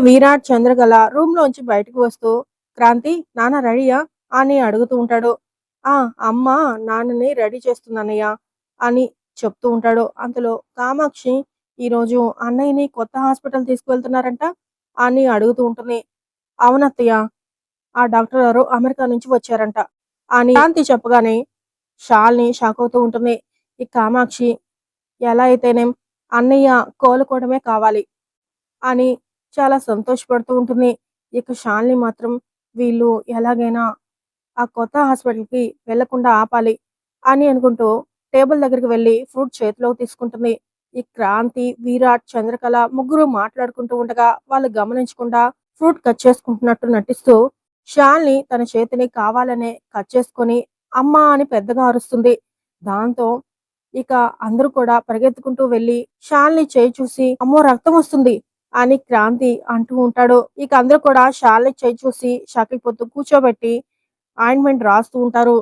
Virat Chandrakala room లోంచి బయటకు వస్తూ క్రాంతి నాన్న రెడీయా? అని అడుగుతూ ఉంటాడు. ఆ అమ్మ నాన్నని రెడీ చేస్తుందన్నయ్య అని చెప్తూ ఉంటాడు. అంతలో కామాక్షి ఈరోజు అన్నయ్యని కొత్త హాస్పిటల్ తీసుకువెళ్తున్నారంట అని అడుగుతూ ఉంటుంది. అవునత్తయ్య ఆ డాక్టర్ గారు అమెరికా నుంచి వచ్చారంట అని శాంతి చెప్పగానే షాల్ని షాక్ అవుతూ ఉంటుంది. ఈ కామాక్షి ఎలా అయితేనేం అన్నయ్య కోలుకోవడమే కావాలి అని చాలా సంతోషపడుతూ ఉంటుంది. ఇక షాల్ని మాత్రం వీళ్ళు ఎలాగైనా ఆ కొత్త హాస్పిటల్కి వెళ్ళకుండా ఆపాలి అని అనుకుంటూ టేబుల్ దగ్గరికి వెళ్ళి ఫ్రూట్ చేతిలోకి తీసుకుంటుంది. ఈ క్రాంతి విరాట్ చంద్రకళ ముగ్గురు మాట్లాడుకుంటూ ఉండగా వాళ్ళు గమనించకుండా ఫ్రూట్ కట్ చేసుకుంటున్నట్టు నటిస్తూ షాల్ని తన చేతిని కావాలనే కట్ చేసుకొని అమ్మా అని పెద్దగా అరుస్తుంది. దాంతో ఇక అందరూ కూడా పరిగెత్తుకుంటూ వెళ్ళి షాల్ని చేయి చూసి అమ్మో రక్తం వస్తుంది. అని క్రాంతి అంటూ ఉంటాడు. ఇక అందరూ కూడా షాల్ని చేయి చూసి షాకిల్ పొత్తు కూర్చోబెట్టి ఆయింట్మెంట్ రాస్తూ ఉంటారు.